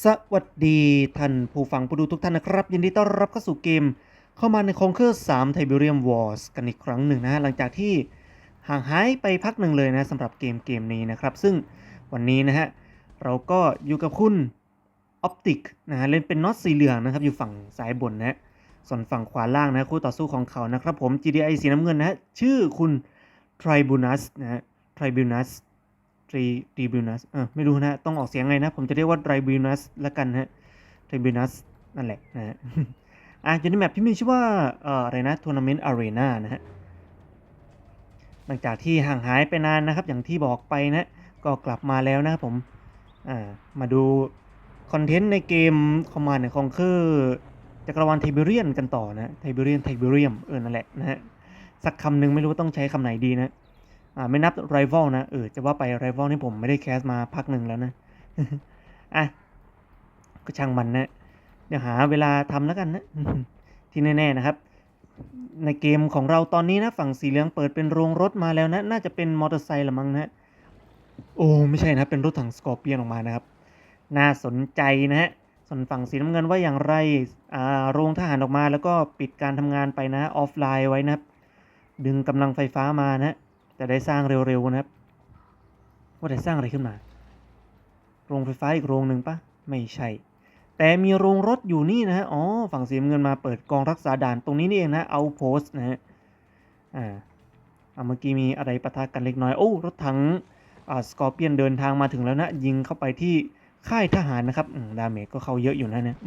สวัสดีท่านผู้ฟังผู้ดูทุกท่านนะครับ ยินดีต้อนรับเข้าสู่เกม เข้ามาในคองเคอร์3 Tiberium Wars กันอีกครั้งหนึ่งนะหลังจากที่ห่างหายไปพักหนึ่งเลยนะสำหรับเกมเกมนี้นะครับ ซึ่งวันนี้นะฮะ เราก็อยู่กับคุณ Optic นะฮะเล่นเป็นน็อตสีเหลืองนะครับ อยู่ฝั่งซ้ายบนนะฮะส่วนฝั่งขวาล่างนะคู่ต่อสู้ของเขานะครับผม GDI สีน้ำเงินนะฮะชื่อคุณ Tribunus นะฮะ Tribunus ทรี ทริบิวนัสเออไม่รู้นะ ต้องออกเสียงไงนะ ผมจะเรียกว่าไทรบิวนัสละกันฮะไทรบิวนัสนั่นแหละนะฮะอะอยู่ในแมปที่มีชื่อว่าเอ่ออะไรนะทัวร์นาเมนต์อารีนานะฮะหลังจากที่ห่างหายไปนานนะครับ อย่างที่บอกไปนะ ก็กลับมาแล้วนะครับผมอ่ามาดูคอนเทนต์ในเกมคอมมานด์คองเคอร์จักรวาลไทเบเรียนกันต่อนะไทเบเรียนไทเบเรียมเออนั่นแหละนะฮะสักคำหนึ่งไม่รู้ว่าต้องใช้คำไหนดีนะ อ่าไม่นับ rival นะเออจะว่าไป rival นี่ผมไม่ได้แคสมาพักหนึ่งแล้วนะอะก็ช่างมันนะเดี๋ยวหาเวลาทำแล้วกันนะที่แน่ๆนะครับ ในเกมของเราตอนนี้นะฝั่งสีเหลืองเปิดเป็นโรงรถมาแล้วนะ น่าจะเป็นมอเตอร์ไซค์ละมั้งนะโอ้ไม่ใช่นะเป็นรถถังสกอร์เปียนออกมานะครับ น่าสนใจนะฮะส่วนฝั่งสีน้ำเงินว่าอย่างไรอ่าโรงทหารออกมาแล้วก็ปิดการทำงานไปนะออฟไลน์ไว้นะครับดึงกำลังไฟฟ้ามานะ จะได้สร้างเร็วๆนะครับ ว่าจะสร้างอะไรขึ้นมา โรงไฟฟ้าอีกโรงหนึ่งปะไม่ใช่ แต่มีโรงรถอยู่นี่นะฮะ อ๋อ ฝั่งสีเงินมาเปิดกองรักษาด่านตรงนี้นี่เองนะเอาโพสนะฮะ อ่าเมื่อกี้มีอะไรปะทะกันเล็กน้อย โอ้ รถถังอ่าสกอร์เปียนเดินทางมาถึงแล้วนะ ยิงเข้าไปที่ค่ายทหารนะครับดาเมจก็เข้าเยอะอยู่นะเนี่ย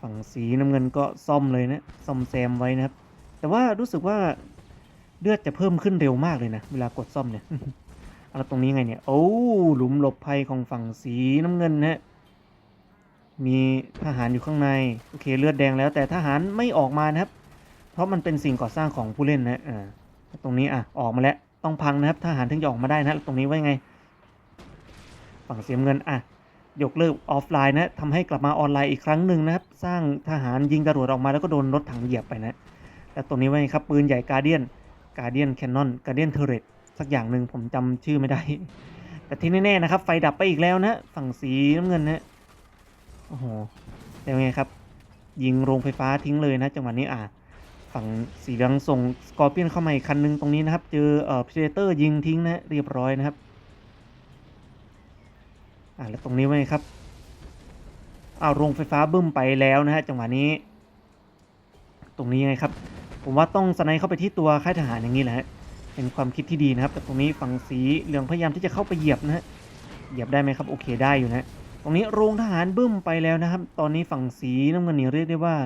ฝั่งสีน้ำเงินก็ซ่อมเลยนะ ซ่อมแซมไว้นะครับ แต่ว่ารู้สึกว่า เลือดจะเพิ่มขึ้นเร็วมากเลยนะ เวลากดซ่อมเนี่ยเอาตรงนี้ไงเนี่ย โอ้ หลุมหลบภัยของฝั่งสีน้ำเงินนะฮะมีทหารอยู่ข้างใน โอเค เลือดแดงแล้ว แต่ทหารไม่ออกมานะครับ เพราะมันเป็นสิ่งก่อสร้างของผู้เล่นนะอ่าตรงนี้อะ ออกมาแล้ว ต้องพังนะครับ ทหารถึงจะออกมาได้นะ ตรงนี้ไว้ไง ฝั่งเสียเงินอะ ยกเลิกออฟไลน์นะทำให้กลับมาออนไลน์อีกครั้งหนึ่งนะครับ สร้างทหารยิงจรวดออกมาแล้วก็โดนรถถังเหยียบไปนะ แล้วตรงนี้ไว้ไงครับ ปืนใหญ่กาเดียน การเดียนแคนนอนการเดียนเทเรตสักอย่างหนึ่งผมจำชื่อไม่ได้ แต่ที่แน่ๆนะครับ ไฟดับไปอีกแล้วนะ ฝั่งสีน้ำเงินนะโอ้โหแต่ไงครับ ยิงโรงไฟฟ้าทิ้งเลยนะจังหวะนี้อะฝั่งสีเหลืองส่งสกอร์เปียนเข้ามาอีกคันหนึงตรงนี้นะครับ เจอเอ่อพ r เตอร์ยิงทิ้งนะเรียบร้อยนะครับอ่าแล้วตรงนี้ไว้ครับอ้าวโรงไฟฟ้าบึ้มไปแล้วนะฮะจังหวะนี้ ตรงนี้ไงครับ ผมว่าต้องสไนเข้าไปที่ตัวค่ายทหารอย่างนี้แหละฮะเป็นความคิดที่ดีนะครับ แต่ตรงนี้ฝั่งสีเหลืองพยายามที่จะเข้าไปเหยียบนะฮะเหยียบได้ไหมครับโอเคได้อยู่นะตรงนี้โรงทหารบึ้มไปแล้วนะครับ ตอนนี้ฝั่งสีน้ำเงินนี่เรียกได้ว่า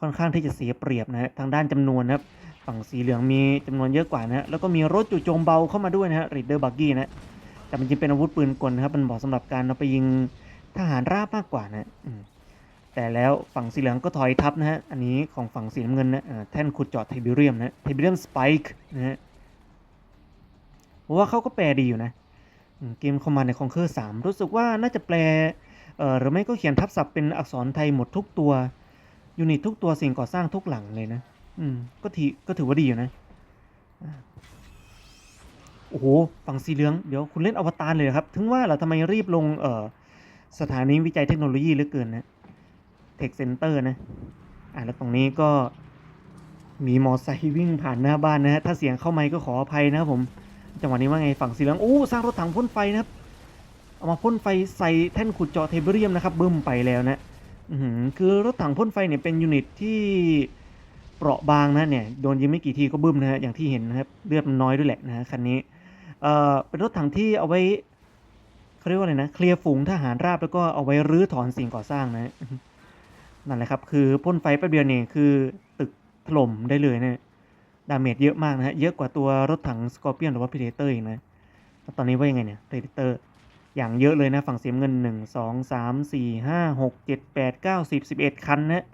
ค่อนข้างที่จะเสียเปรียบนะฮะทางด้านจำนวนนะครับ ฝั่งสีเหลืองมีจำนวนเยอะกว่านะฮะแล้วก็มีรถจู่โจมเบาเข้ามาด้วยนะฮะรีดเดอร์บักกี้นะแต่มันจริงเป็นอาวุธปืนกลนะครับมันเหมาะสำหรับการเอาไปยิงทหารราบมากกว่านะอื แต่แล้วฝั่งสีเหลืองก็ถอยทับนะฮะ อันนี้ของฝั่งสีน้ำเงินนะแท่นขุดเจาะไทเบเรียมนะไทเบเรียมสไปค์นะฮะผมว่าเขาก็แปลดีอยู่นะอืมเกมคอมมานด์ในคองเคอร์สามรู้สึกว่าน่าจะแปลเอ่อหรือไม่ก็เขียนทับศัพท์เป็นอักษรไทยหมดทุกตัว ยูนิตทุกตัวสิ่งก่อสร้างทุกหลังเลยนะ อืมก็ถือก็ถือว่าดีอยู่นะ โอ้โห ฝั่งสีเหลือง เดี๋ยวคุณเล่นอวตารเลยครับ ถึงว่าเราทำไมรีบลงเอ่อสถานีวิจัยเทคโนโลยีเหลือเกินนะ เทคเซ็นเตอร์นะ อ่าแล้วตรงนี้ก็มีมอไซค์วิ่งผ่านหน้าบ้านนะฮะ ถ้าเสียงเข้าไมค์ก็ขออภัยนะครับผม จังหวะนี้ว่าไงฝั่งสีเหลืองโอ้สร้างรถถังพ่นไฟนะครับ เอามาพ่นไฟใส่แท่นขุดเจาะเทเบเรียมนะครับบึ้มไปแล้วนะอืคือรถถังพ่นไฟเนี่ยเป็นยูนิตที่เปราะบางนะเนี่ยโดนยิงไม่กี่ทีก็บึ้มนะฮะอย่างที่เห็นนะครับเลือดมันน้อยด้วยแหละนะฮะคันนี้เอ่อเป็นรถถังที่เอาไว้เขาเรียกว่าอะไรนะเคลียร์ฝูงทหารราบแล้วก็เอาไว้รื้อถอนสิ่งก่อสร้างนะ นั่นแหละครับ คือพ่นไฟแป๊บเดียวเนี่ยคือตึกถล่มได้เลยนะดาเมจเยอะมากนะฮะ เยอะกว่าตัวรถถังสกอร์เปียนหรือว่าพีเดเตอร์อีกนะแล้วตอนนี้ว่ายังไงเนี่ยพีเดเตอร์ อย่างเยอะเลยนะ ฝั่งเสียเงินหนึ่งสองสามสี่ห้าหกเจ็ดแปดเก้าสิบสิบเอ็ดคันนะ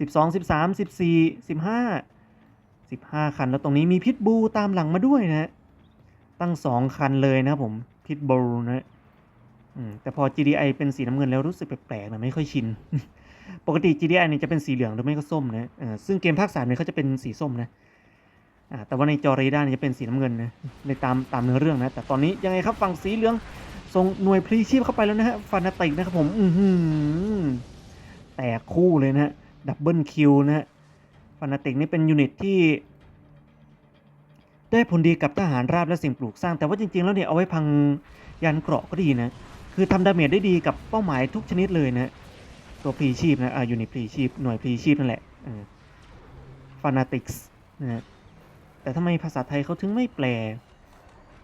สิบสองสิบสามสิบสี่สิบห้าสิบห้าคัน แล้วตรงนี้มีพิทบูตามหลังมาด้วยนะ ตั้งสองคันเลยนะผม พิทบูนะอืมแต่พอ GDI เป็นสีน้ำเงินแล้วรู้สึกแปลกๆนะไม่ค่อยชิน ปกติ GDI เนี่ยจะเป็นสีเหลืองหรือไม่ก็ส้มนะซึ่งเกมภาคสามเนี่ยเขาจะเป็นสีส้มนะอ่าแต่ว่าในจอเรดาร์เนี่ยจะเป็นสีน้ำเงินนะในตามตามเนื้อเรื่องนะ แต่ตอนนี้ยังไงครับฝั่งสีเหลืองส่งหน่วยพลีชีพเข้าไปแล้วนะฮะฟานาติกนะครับผมอือหือแตกคู่เลยนะฮะดับเบิลคิวนะฮะฟานาติกนี่เป็นยูนิตที่ได้ผลดีกับทหารราบและสิ่งปลูกสร้าง แต่ว่าจริงๆ แล้วเนี่ยเอาไว้พังยานเกราะก็ดีนะ คือทำดาเมจได้ดีกับเป้าหมายทุกชนิดเลยนะ ตัวพลีชีพนะอ่ายูนิตพลีชีพหน่วยพลีชีพนั่นแหละฟานาติกส์นะฮะแต่ทำไมภาษาไทยเขาถึงไม่แปล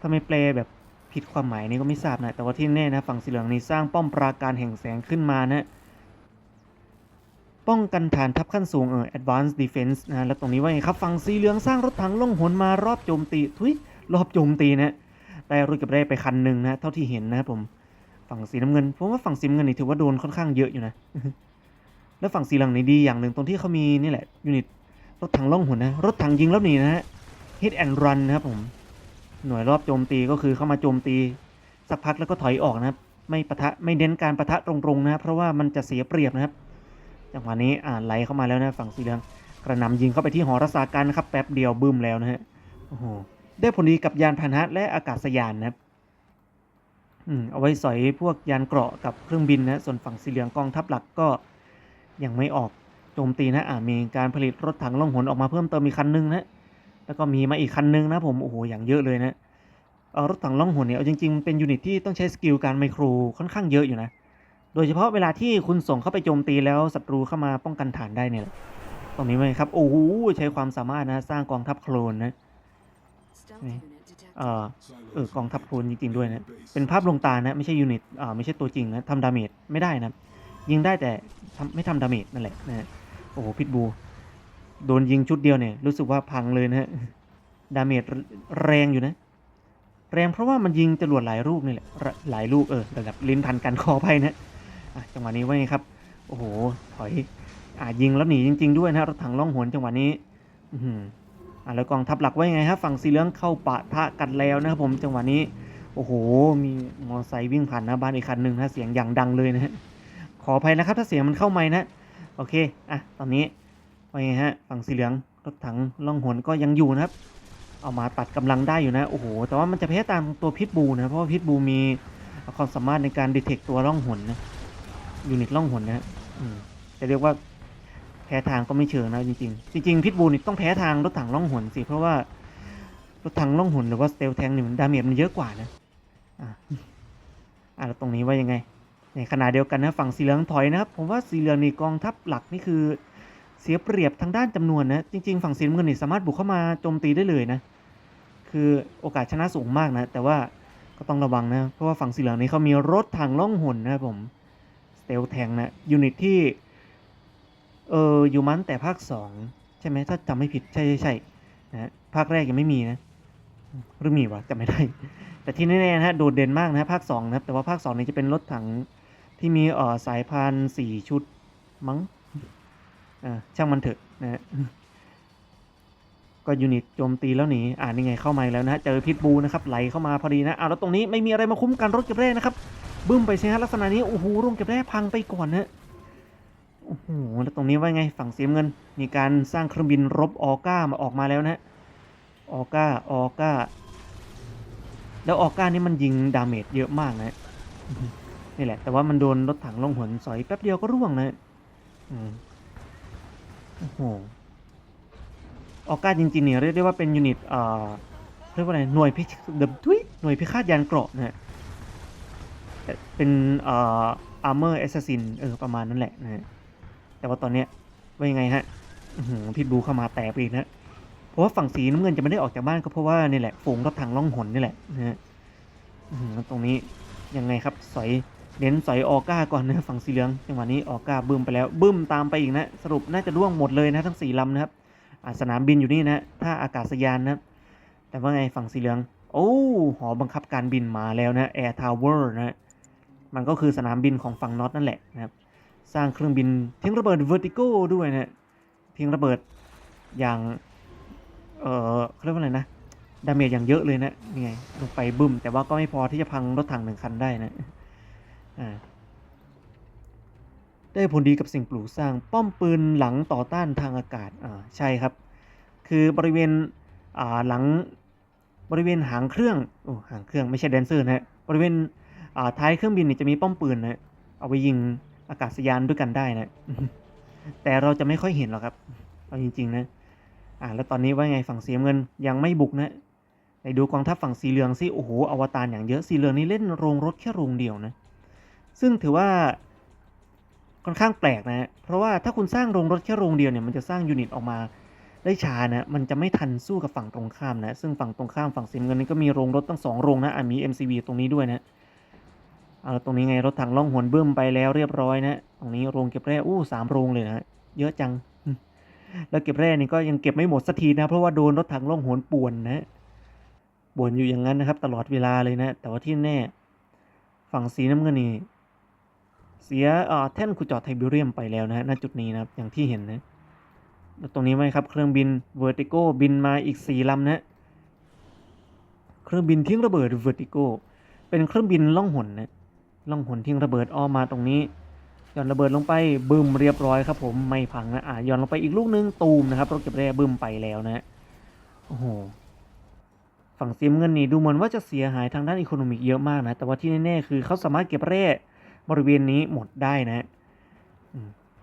ทำไมแปลแบบผิดความหมายนี่ก็ไม่ทราบนะ แต่ว่าที่แน่นะฝั่งสีเหลืองนี่สร้างป้อมปราการแห่งแสงขึ้นมานะ ป้องกันฐานทัพขั้นสูงเออ advanced defense นะแล้วตรงนี้ว่าไงครับ ฝั่งสีเหลืองสร้างรถถังล่องหนมารอบโจมตี ทุยรอบโจมตีนะ ได้รถก็บได้ไปคันหนึ่งนะ เท่าที่เห็นนะครับผม ฝั่งสีน้ำเงินผมว่าฝั่งสีน้ำเงินนี่ถือว่าโดนค่อนข้างเยอะอยู่นะ แล้วฝั่งสีเหลืองนี่ดีอย่างหนึ่งตรงที่เขามีนี่แหละยูนิตรถถังล่องหุ่นนะรถถังยิงแล้วหนีนะฮะ hit and run นะครับผมหน่วยรอบโจมตีก็คือเข้ามาโจมตี สักพักแล้วก็ถอยออกนะครับ ไม่ปะทะไม่เน้นการปะทะตรงๆนะครับเพราะว่ามันจะเสียเปรียบนะครับจังหวะนี้อ่าไหลเข้ามาแล้วนะฝั่งสีเหลืองกระหนำยิงเข้าไปที่หอรักษาการนะครับแป๊บเดียวบึ้มแล้วนะฮะโอ้โหได้ผลดีกับยานพาหนะและอากาศยานนะครับ เอาไว้สอยพวกยานเกราะกับเครื่องบินนะส่วนฝั่งสีเหลืองกองทัพหลักก็ยังไม่ออกโจมตีนะอ่ามีการผลิตรถถังล่องหนออกมาเพิ่มเติมอีกคันนึงนะแล้วก็มีมาอีกคันนึงนะผมโอ้โหอย่างเยอะเลยนะเออรถถังล่องหนเนี่ยเอาจริงๆเป็นยูนิตที่ต้องใช้สกิลการไมโครค่อนข้างเยอะอยู่นะโดยเฉพาะเวลาที่คุณส่งเข้าไปโจมตีแล้วศัตรูเข้ามาป้องกันฐานได้เนี่ยตรงนี้ไหมครับโอ้โหใช้ความสามารถนะสร้างกองทัพโคลนนะ เออเออกองทัพโคลนจริงๆด้วยนะเป็นภาพลงตานะไม่ใช่ยูนิตอ่าไม่ใช่ตัวจริงนะทำดาเมจไม่ได้นะยิงได้แต่ทำไม่ทำดาเมจนั่นแหละนะฮะโอ้โหพิทบูโดนยิงชุดเดียวเนี่ยรู้สึกว่าพังเลยนะฮะดาเมจแรงอยู่นะ แรงเพราะว่ามันยิงจรวดหลายลูกนี่แหละหลายลูกเออระดับลิ้นพันกันคอไปนะจังหวะนี้ว่าไงครับโอ้โหถอยอ่ายิงแล้วหนีจริง ๆ ด้วยนะรถถังล่องหนจังหวะนี้ อื อ่าแล้วกองทัพหลักว่ายังไงครับฝั่งสีเหลืองเข้าปะทะกันแล้วนะครับผมจังหวะนี้โอ้โห มีมอเตอร์ไซค์วิ่งผ่านหน้าบ้านอีกคันหนึ่งนะเสียงอย่างดังเลยนะฮะขออภัยนะครับถ้าเสียงมันเข้าไม่นะโอเคอะตอนนี้ว่าไงฮะฝั่งสีเหลืองรถถังล่องหนก็ยังอยู่นะครับ เอามาตัดกำลังได้อยู่นะโอ้โหแต่ว่ามันจะแพ้ตามตัวพิษบูนะเพราะว่าพิษบูมีความสามารถในการดีเทคตัวล่องหนนะยูนิตล่องหนนะจะเรียกว่า พ้ทางก็ไม่เชิงนะจริงๆ จริงๆพิทบูนี่ต้องแพ้ทางรถถังล่องหนสิ เพราะว่ารถถังล่องหนหรือว่าสเตลแทงนี่มันดาเมจมันเยอะกว่านะอ่าอ่าแล้วตรงนี้ว่ายังไง ในขณะเดียวกันนะฝั่งสีเหลืองถอยนะครับ ผมว่าสีเหลืองนี่กองทัพหลักนี่คือเสียเปรียบทางด้านจำนวนนะ จริง ๆ ฝั่งสีน้ำเงินนี่สามารถบุกเข้ามาโจมตีได้เลยนะ คือโอกาสชนะสูงมากนะ แต่ว่าก็ต้องระวังนะ เพราะว่าฝั่งสีเหลืองนี่เขามีรถถังล่องหนนะครับผมสเตลแทงนะยูนิตที่ เอออยู่มันแต่ภาคสองใช่ไหมถ้าจำไม่ผิดใช่ใช่ใช่นะภาคแรกยังไม่มีนะหรือมีวะจำไม่ได้ แต่ที่แน่ๆนะฮะโดดเด่นมากนะภาคสองนะครับแต่ว่าภาคสองนี้จะเป็นรถถังที่มีเอ่อสายพานสี่ชุดมั้งอ่าช่างมันเถอะนะฮะก็ยูนิตโจมตีแล้วหนีอ่านี่ไงเข้ามาแล้วนะฮะเจอพิษบูนะครับไหลเข้ามาพอดีนะอ้าวแล้วตรงนี้ไม่มีอะไรมาคุ้มกันรถเก็บแร่นะครับบึ้มไปสิฮะลักษณะนี้โอ้โหโรงเก็บแร่พังไปก่อนนะ โอ้โหแล้วตรงนี้ว่าไงฝั่งเสียเงิน มีการสร้างเครื่องบินรบออก้ามาออกมาแล้วนะออก้าออก้า แล้วออก้านี่มันยิงดาเมจเยอะมากนะนี่แหละ แต่ว่ามันโดนรถถังลงหนสอยแป๊บเดียวก็ร่วงนะอืมโอ้โหออก้าจริงๆเนี่ยเรียกได้ว่าเป็นยูนิตเอ่อเรียกว่าอะไรหน่วยพิเดมทุยหน่วยพิฆาตยานเกราะนะฮะเป็นเอ่อ armor assassin เออประมาณนั้นแหละนะฮะ แต่ว่าตอนเนี้ยว่ายังไงฮะพิษบูเข้ามาแตกไปอีกนะเพราะว่าฝั่งสีน้ำเงินจะไม่ได้ออกจากบ้านก็เพราะว่านี่แหละฝูงรถถังล่องหนนี่แหละนะฮะตรงนี้ยังไงครับสอยเน้นสอยออก้าก่อนนะฝั่งสีเหลืองจังหวะนี้ออก้าบึ้มไปแล้วบึ้มตามไปอีกนะสรุปน่าจะร่วงหมดเลยนะทั้งสี่ลำนะครับสนามบินอยู่นี่นะถ้าอากาศยานนะแต่ว่าไงฝั่งสีเหลือง โอ้หอบังคับการบินมาแล้วนะ Air Tower นะมันก็คือสนามบินของฝั่งน็อตนั่นแหละนะครับ สร้างเครื่องบินทิ้งระเบิด Vertigo ด้วยนะทิ้งระเบิดอย่าง เออเขาเรียกว่าอะไรนะ ดาเมจอย่างเยอะเลยนะนี่ไงลงไปบึ้ม แต่ว่าก็ไม่พอที่จะพังรถถังหนึ่งคันได้นะอ่าได้ผลดีกับสิ่งปลูกสร้างป้อมปืนหลังต่อต้านทางอากาศอ่าใช่ครับ คือบริเวณอ่าหลังบริเวณหางเครื่องโอ้หางเครื่องไม่ใช่แดนเซอร์นะฮะบริเวณอ่าท้ายเครื่องบินนี่จะมีป้อมปืนนะเอาไว้ยิง อากาศยานด้วยกันได้นะ แต่เราจะไม่ค่อยเห็นหรอกครับ เอาจริง ๆ นะ อ่า แล้วตอนนี้ว่าไงฝั่งสีเงินยังไม่บุกนะไหนดูกองทัพฝั่งสีเหลืองสิ โอ้โห อวตารอย่างเยอะ สีเหลืองนี่เล่นโรงรถแค่โรงเดียวนะ ซึ่งถือว่าค่อนข้างแปลกนะ เพราะว่าถ้าคุณสร้างโรงรถแค่โรงเดียวเนี่ย มันจะสร้างยูนิตออกมาได้ช้านะ มันจะไม่ทันสู้กับฝั่งตรงข้ามนะ ซึ่งฝั่งตรงข้ามฝั่งสีเงินนี่ก็มีโรงรถตั้งสองโรงนะอะมี MCV ตรงนี้ด้วยนะ เอาตรงนี้ไงรถถังล่องหนบึ้มไปแล้วเรียบร้อยนะ ตรงนี้โรงเก็บแร่อู้สามโรงเลยนะเยอะจัง แล้วเก็บแร่นี่ก็ยังเก็บไม่หมดสักทีนะ เพราะว่าโดนรถถังล่องหนป่วนนะป่วนอยู่อย่างนั้นนะครับ ตลอดเวลาเลยนะ แต่ว่าที่แน่ ฝั่งสีน้ำเงินนี่เสียอ่าแท่นขุดเจาะไทเบเรียมไปแล้วนะฮะณจุดนี้นะครับอย่างที่เห็นนะแล้วตรงนี้ไหมครับ เครื่องบินเวอร์ติโกบินมาอีกสี่ลำนะ เครื่องบินทิ้งระเบิดเวอร์ติโกเป็นเครื่องบินล่องหนนะ ล่องหนทิ้งระเบิดอ้อมมาตรงนี้ย้อนระเบิดลงไปบึมเรียบร้อยครับผมไม่พังนะอะย้อนลงไปอีกลูกนึงตูมนะครับรถเก็บแร่บึมไปแล้วนะโอ้โหฝั่งเสียมเงินนี่ดูเหมือนว่าจะเสียหายทางด้านอีโคโนมิกเยอะมากนะแต่ว่าที่แน่ๆคือเขาสามารถเก็บแร่บริเวณนี้หมดได้นะ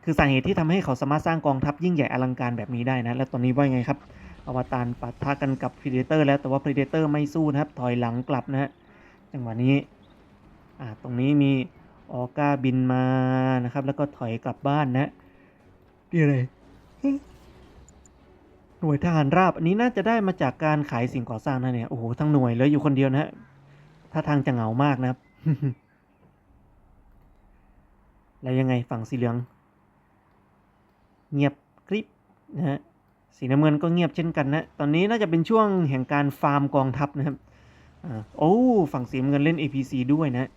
คือสาเหตุที่ทำให้เขาสามารถสร้างกองทัพยิ่งใหญ่อลังการแบบนี้ได้นะ และตอนนี้ว่าไงครับอวตารปะทะกันกับพ r เดเตอร์แล้วแต่ว่า p เดเตอร์ไม่สู้นะครับถอยหลังกลับนะฮะจังหวะนี้ ตรงนี้มีออก้าบินมานะครับ แล้วก็ถอยกลับบ้านนะนี่อะไรหน่วยทหารราบ อันนี้น่าจะได้มาจากการขายสิ่งก่อสร้างนะเนี่ยโอ้โหทั้งหน่วยเลยอยู่คนเดียวนะฮะถ้าทางจะเหงามากนะครับ แล้วยังไงฝั่งสีเหลือง เงียบกริบนะฮะสีน้ำเงินก็เงียบเช่นกันนะ ตอนนี้น่าจะเป็นช่วงแห่งการฟาร์มกองทัพนะครับอ่าโอ้ ฝั่งสีน้ำเงินเล่น APC ด้วยนะ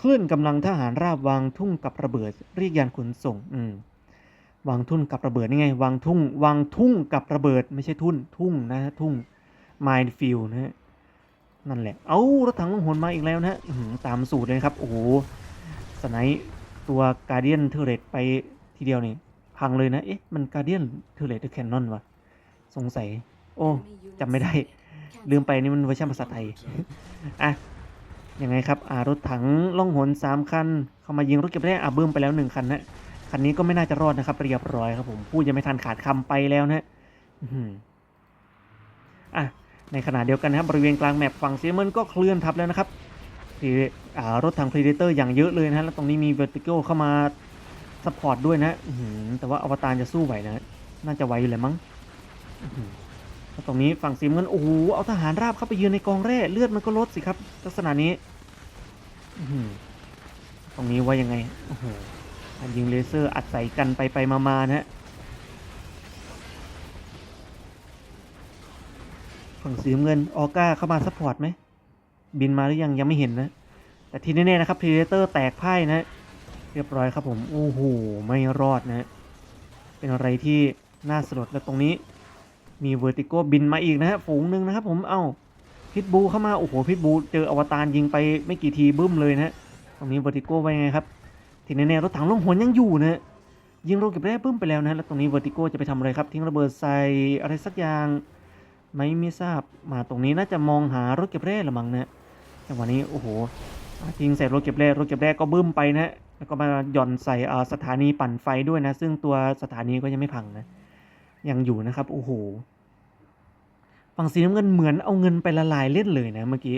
คลื่นกำลังทหารราบวางทุ่งกับระเบิด เรียกยานขนส่ง อืมวางทุ่นกับระเบิดนี่ไง วางทุ่ง วางทุ่งกับระเบิด ไม่ใช่ทุ่น ทุ่งนะฮะทุ่ง minefield นะฮะนั่นแหละ เอารถถังลงหนมาอีกแล้วนะฮะตามสูตรเลยครับ โอ้โห สไนป์ตัวการเดียนเทเรตไปทีเดียวนี่ พังเลยนะ เอ๊ะ มันการเดียนเทเรตหรือแคนนอนวะ สงสัย โอ้จำไม่ได้ ลืมไปนี่มันเวอร์ชันภาษาไทย อะ ยังไงครับ อ่ารถถังล่องหนสามคัน เข้ามายิงรถเก็บแร่อะเบิ้มไปแล้วหนึ่งคันนะคันนี้ก็ไม่น่าจะรอดนะครับ เรียบร้อยครับผมพูดยังไม่ทันขาดคำไปแล้วนะอื้อหืออะ ในขณะเดียวกันนะครับบริเวณกลางแมปฝั่งเซียมันก็เคลื่อนทับแล้วนะครับที่อ่ารถถัง Predator อย่างเยอะเลยนะฮะแล้วตรงนี้มี Vertical เข้ามาซัพพอร์ตด้วยนะอื้อหือแต่ว่าอวตารจะสู้ไหวนะ น่าจะไหวอยู่แหละมั้งอื้อหือแล้ว ตรงนี้ฝั่งสีเงินโอ้โหเอาทหารราบเข้าไปยืนในกองแร่เลือดมันก็ลดสิครับ ลักษณะนี้ตรงนี้ว่ายังไงโอ้โหการยิงเลเซอร์อัดใส่กันไปไปมาๆนะฮะฝั่งสีเงินออก้าเข้ามาซัพพอร์ตไหมบินมาหรือยังยังไม่เห็นนะ แต่ที่แน่ๆนะครับพ r เดเตอร์แตกพ่ายนะ เรียบร้อยครับผมโอ้โหไม่รอดนะ เป็นอะไรที่น่าสลดแล้วตรงนี้ มีเวอร์ติโกบินมาอีกนะฮะฝูงหนึ่งนะครับผมเอ้าพิทบูเข้ามา โอ้โหพิทบูเจออวตารยิงไปไม่กี่ทีบึ้มเลยนะฮะตรงนี้เวอร์ติโกไว้ไงครับทีนี้เนี่ยรถถังล่องหนยังอยู่นะยิงโรเก็บแร่บึ้มไปแล้วนะแล้วตรงนี้เวอร์ติโกจะไปทำอะไรครับ ทิ้งระเบิดใส่อะไรสักอย่างไม่ไม่ทราบมาตรงนี้น่าจะมองหารถเก็บแร่ละมั้งนะจังหวะนี้โอ้โหยิงใส่รถเก็บแร่รถเก็บแร่ก็บึ้มไปนะแล้วก็มาหย่อนใส่อ่าสถานีปั่นไฟด้วยนะ ซึ่งตัวสถานีก็ยังไม่พังนะ ยังอยู่นะครับโอ้โหฝั่งสีน้ำเงินเหมือนเอาเงินไปละลายเล่นเลยนะเมื่อกี้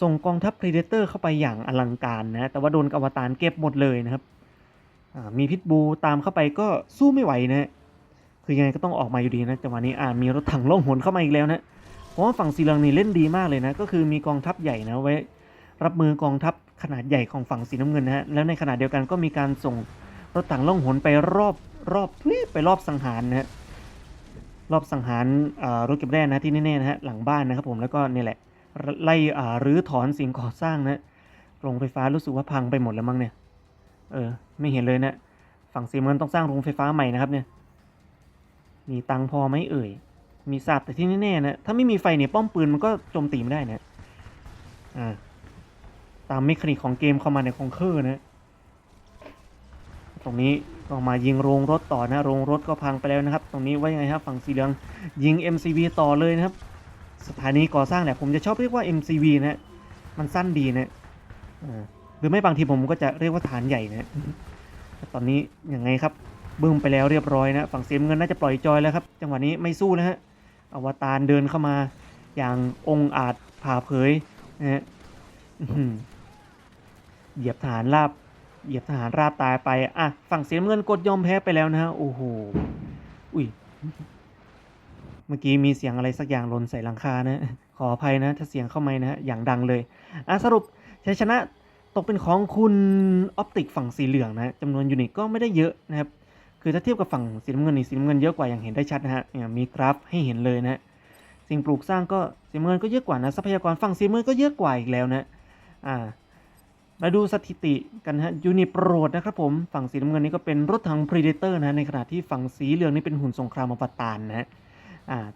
ส่งกองทัพ Predator เข้าไปอย่างอลังการนะแต่ว่าโดนกวตารเก็บหมดเลยนะครับมีพิษบูตามเข้าไปก็สู้ไม่ไหวนะคือยังไงก็ต้องออกมาอยู่ดีนะจังหวะนี้อ่ามีรถถังล่องหนเข้ามาอีกแล้วนะเพราะว่าฝั่งสีเหลืองนี่เล่นดีมากเลยนะก็คือมีกองทัพใหญ่นะไว้รับมือกองทัพขนาดใหญ่ของฝั่งสีน้ำเงินนะฮะแล้วในขณะเดียวกันก็มีการส่งรถถังล่องหนไปรอบรอบทุยไปรอบสังหารนะฮะ รอบสังหารรถเก็บแร่นะที่แน่ๆนะฮะหลังบ้านนะครับผมแล้วก็นี่แหละไล่อ่ารื้อถอนสิ่งก่อสร้างนะโรงไฟฟ้ารู้สึกว่าพังไปหมดแล้วมั้งเนี่ยเออไม่เห็นเลยนะฝั่งซีเมนต้องสร้างโรงไฟฟ้าใหม่นะครับเนี่ยมีตังพอไหมเอ่ยมีทราบแต่ที่แน่ๆนะถ้าไม่มีไฟเนี่ยป้อมปืนมันก็โจมตีไม่ได้นะอ่าตามเมคานิกของเกมเข้ามาในคองเคอร์นะตรงนี้ ก็มายิงโรงรถต่อนะโรงรถก็พังไปแล้วนะครับ ตรงนี้ว่ายังไงครับฝั่งสีเหลืองยิง MCV ต่อเลยนะครับ สถานีก่อสร้างเนี่ยผมจะชอบเรียกว่า MCV นะฮะมันสั้นดีนะหรือไม่บางทีผมก็จะเรียกว่าฐานใหญ่นะตอนนี้ยังไงครับบึ้มไปแล้วเรียบร้อยนะฝั่งเสียเงินน่าจะปล่อยจอยแล้วครับ จังหวะนี้ไม่สู้นะฮะอวตารเดินเข้ามา อย่างองอาจผ่าเผยนะฮะเหยียบฐานราบ เหยียบทหารราบตายไป อะ ฝั่งสียเงินกดยอมแพ้ไปแล้วนะฮะ โอ้โห อุ้ย เมื่อกี้มีเสียงอะไรสักอย่างหล่นใส่หลังคานะ ขออภัยนะ ถ้าเสียงเข้ามานะ อย่างดังเลย อะ สรุปชัยชนะตกเป็นของคุณออปติกฝั่งสีเหลืองนะจำนวนยูนิตก็ไม่ได้เยอะนะครับ คือถ้าเทียบกับฝั่งสีน้ำเงินนี่สีน้ำเงินเยอะกว่าอย่างเห็นได้ชัดนะฮะ มีกราฟให้เห็นเลยนะ สิ่งปลูกสร้างก็สีน้ำเงินก็เยอะกว่านะ ทรัพยากรฝั่งสีน้ำเงินก็เยอะกว่าอีกแล้วนะ อ่า มาดูสถิติกันฮะยูนิโปรดนะครับผมฝั่งสีน้ำเงินนี่ก็เป็นรถถัง Predator นะในขณะที่ฝั่งสีเหลืองนี่เป็นหุ่นสงครามอวตารนะฮะ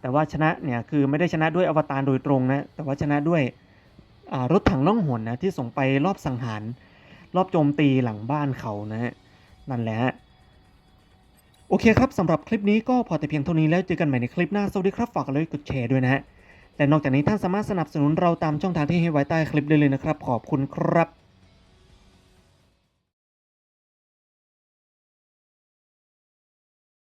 แต่ว่าชนะเนี่ยคือไม่ได้ชนะด้วยอวตารโดยตรงนะแต่ว่าชนะด้วยรถถังล่องหนนะที่ส่งไปรอบสังหาร รอบโจมตีหลังบ้านเขานะฮะนั่นแหละฮะโอเคครับสำหรับคลิปนี้ก็พอแต่เพียงเท่านี้แล้วเจอกันใหม่ในคลิปหน้าสวัสดีครับฝากกดไลค์กดแชร์ด้วยนะฮะและนอกจากนี้ท่านสามารถสนับสนุนเราตามช่องทางที่ให้ไว้ใต้คลิปได้เลยนะครับ ขอบคุณครับ